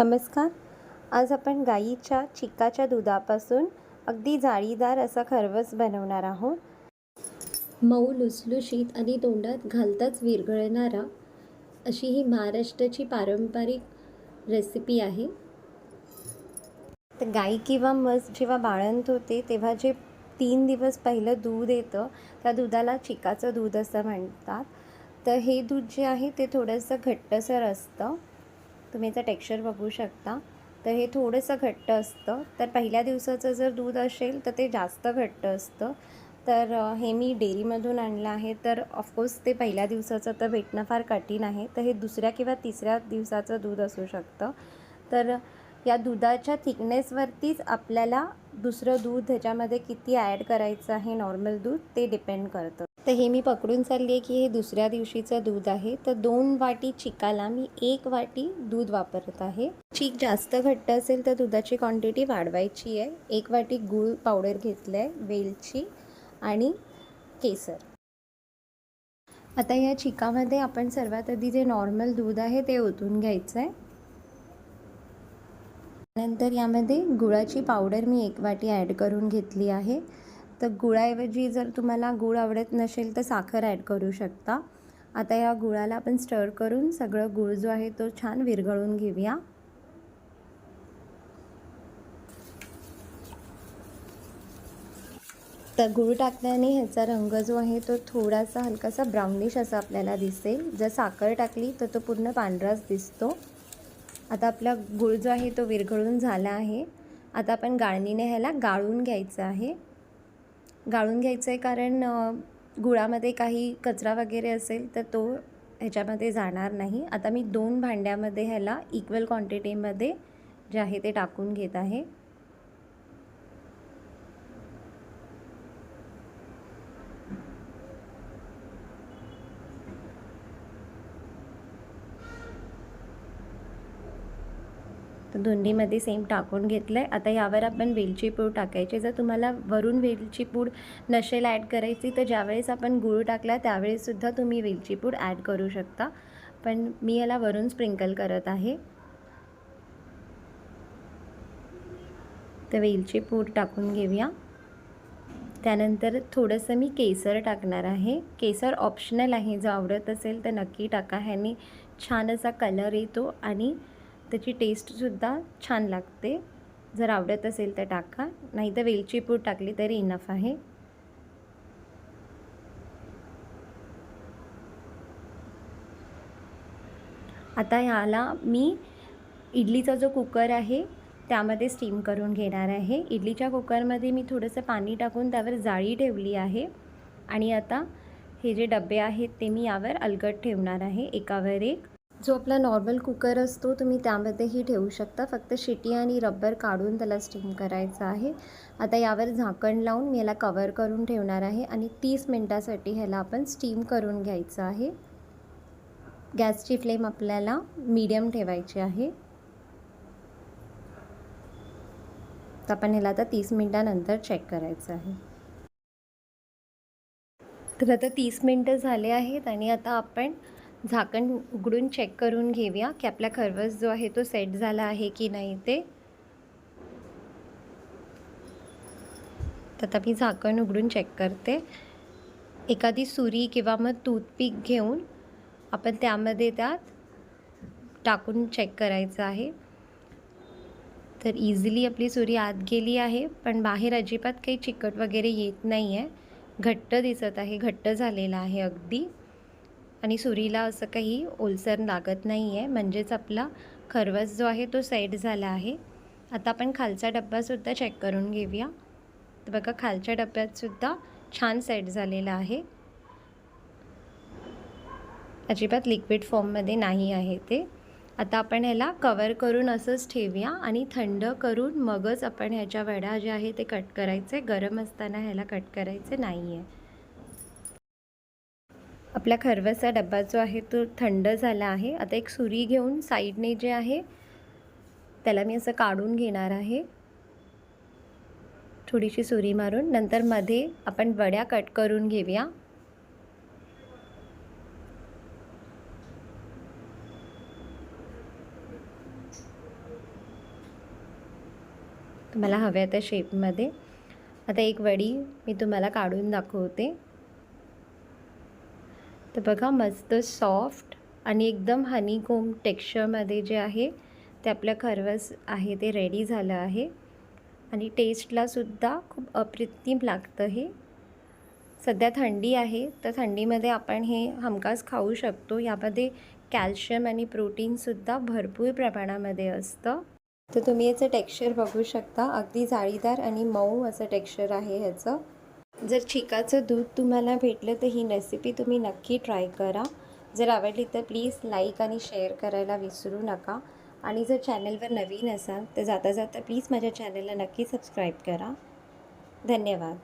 नमस्कार. आज आपण गाईच्या चिकाच्या दुधापासून अगदी जाळीदार असा खरवस बनवणार आहोत. मऊ लुसलुशीत आणि तोंडात घालताच विरघळणारा अशी ही महाराष्ट्राची पारंपरिक रेसिपी आहे. तर गाई किंवा म्हस जेव्हा बाळंत होते तेव्हा जे तीन दिवस पहिलं दूध येतं त्या दुधाला चिकाचं दूध असं म्हणतात. तर हे दूध जे आहे ते थोडंसं घट्टसर असतं. तुम्ही याचं टेक्स्चर बघू शकता. तर हे थोडंसं घट्ट असतं. तर पहिल्या दिवसाचं जर दूध असेल तर ते जास्त घट्ट असतं. तर हे मी डेअरीमधून आणलं आहे. तर ऑफकोर्स ते पहिल्या दिवसाचं तर भेटणं फार कठीण आहे. तर हे दुसऱ्या किंवा तिसऱ्या दिवसाचं दूध असू शकतं. तर या दुधाच्या थिकनेसवरतीच आपल्याला दुसरं दूध ह्याच्यामध्ये किती ॲड करायचं आहे नॉर्मल दूध ते डिपेंड करतं. तर हे मी पकडून चालली आहे की हे दुसऱ्या दिवशीचं दूध आहे. तर दोन वाटी चिकाला मी एक वाटी दूध वापरत आहे. चीक जास्त घट्ट असेल तर दुधाची क्वांटिटी वाढवायची आहे. एक वाटी गूळ पावडर घेतलं आहे वेलची आणि केसर. आता या चिकामध्ये आपण सर्वात आधी जे नॉर्मल दूध आहे ते ओतून घ्यायचं आहे नंतर यामध्ये गुळाची पावडर मी एक वाटी ॲड करून घेतली आहे. तर गुळाऐवजी जर तुम्हाला गुळ आवडत नसेल तर साखर ॲड करू शकता. आता या गुळाला आपण स्टर करून सगळं गुळ जो आहे तो छान विरघळून घेऊया. तर गूळ टाकल्याने ह्याचा रंग जो आहे तो थोडासा हलकासा ब्राउनिश असा आपल्याला दिसेल. जर साखर टाकली तर तो पूर्ण पांढराच दिसतो. आता आपला गूळ जो आहे तो विरघळून झाला आहे. आता आपण गाळणीने ह्याला गाळून घ्यायचं आहे. गाळून घ्यायचं आहे कारण गुळामध्ये काही कचरा वगैरे असेल तर तो ह्याच्यामध्ये जाणार नाही. आता मी दोन भांड्यामध्ये ह्याला इक्वल क्वांटिटीमध्ये जे आहे ते टाकून घेत आहे. दोन्हीमध्ये सेम टाकून घेतलं आहे आता यावर आपण वेलची पूड टाकायची. जर तुम्हाला वरून वेलची पूड नसेल ॲड करायची तर ज्यावेळेस आपण गूळ टाकला त्यावेळेससुद्धा तुम्ही वेलची पूड ॲड करू शकता. पण मी याला वरून स्प्रिंकल करत आहे. तर वेलची पूड टाकून घेऊया. त्यानंतर थोडंसं मी केसर टाकणार आहे. केसर ऑप्शनल आहे. जर आवडत असेल तर नक्की टाका. ह्याने छान असा कलर येतो आणि त्याची टेस्टसुद्धा छान लागते. जर आवडत असेल तर टाका. नाही तर वेलची पूड टाकली तरी इनफ आहे. आता ह्याला मी इडलीचा जो कुकर आहे त्यामध्ये स्टीम करून घेणार आहे. इडलीच्या कुकरमध्ये मी थोडंसं पाणी टाकून त्यावर जाळी ठेवली आहे. आणि आता हे जे डबे आहेत ते मी यावर अलगट ठेवणार आहे. एकावर एक. जो आपला नॉर्मल कुकर असतो तुम्ही त्यामध्येही ठेवू शकता. फक्त शिटी आणि रब्बर काढून त्याला स्टीम करायचं आहे. आता यावर झाकण लावून मी याला कवर करून ठेवणार आहे आणि तीस मिनटासाठी ह्याला आपण स्टीम करून घ्यायचं आहे. गॅसची फ्लेम आपल्याला मीडियम ठेवायची आहे. तर आपण ह्याला आता तीस मिनटानंतर चेक करायचं आहे. तर आता तीस मिनटं झाले आहेत आणि आता आपण झाकण उघडून चेक करून घेऊया की आपला खरवस जो आहे तो सेट झाला आहे की नाही ते. तर आता मी झाकण उघडून चेक करते. एखादी सुरी किंवा मग टूथपिक घेऊन आपण त्यामध्ये त्यात टाकून चेक करायचं आहे. तर इझिली आपली सुरी आत गेली आहे पण बाहेर अजिबात काही चिकट वगैरे येत नाही आहे घट्ट दिसत आहे घट्ट झालेला आहे अगदी. आणि सुरीला असं काही ओलसर लागत नाही आहे म्हणजेच आपला खरवस जो आहे तो सेट झाला आहे. आता आपण खालचा डब्बासुद्धा चेक करून घेऊया. तर बघा खालच्या डब्यातसुद्धा छान सेट झालेला आहे. अजिबात लिक्विड फॉर्ममध्ये नाही आहे ते. आता आपण ह्याला कवर करून असंच ठेवूया आणि थंड करून मगच आपण ह्याच्या वड्या जे आहे ते कट करायचे. गरम असताना ह्याला कट करायचे नाही आहे आपला खरवसचा डब्बा जो आहे तो थंड झाला आहे. आता एक सुरी घेऊन साईडने जे आहे त्याला मी असं काढून घेणार आहे. थोडीशी सुरी मारून. नंतर मध्ये आपण वड्या कट करून घेऊया. तुम्हाला हव्या त्या शेपमध्ये आता एक वडी मी तुम्हाला काढून दाखवते. तर बघा मस्त सॉफ्ट आणि एकदम हनीकोम टेक्स्चरमध्ये जे आहे ते आपलं खरवस आहे ते रेडी झालं आहे. आणि टेस्टलासुद्धा खूप अप्रतिम लागतं हे. सध्या थंडी आहे तर थंडीमध्ये आपण हे हमखास खाऊ शकतो. यामध्ये कॅल्शियम आणि प्रोटीनसुद्धा भरपूर प्रमाणामध्ये असतं. तर तुम्ही याचं टेक्स्चर बघू शकता. अगदी जाळीदार आणि मऊ असं टेक्स्चर आहे ह्याचं. जर चिकाचं दूध तुम्हाला भेटलं तर ही रेसिपी तुम्ही नक्की ट्राय करा. जर आवडली तर प्लीज लाईक आणि शेअर करायला विसरू नका. आणि जर चॅनलवर नवीन असाल तर जाता जाता प्लीज माझ्या चॅनलला नक्की सबस्क्राईब करा. धन्यवाद.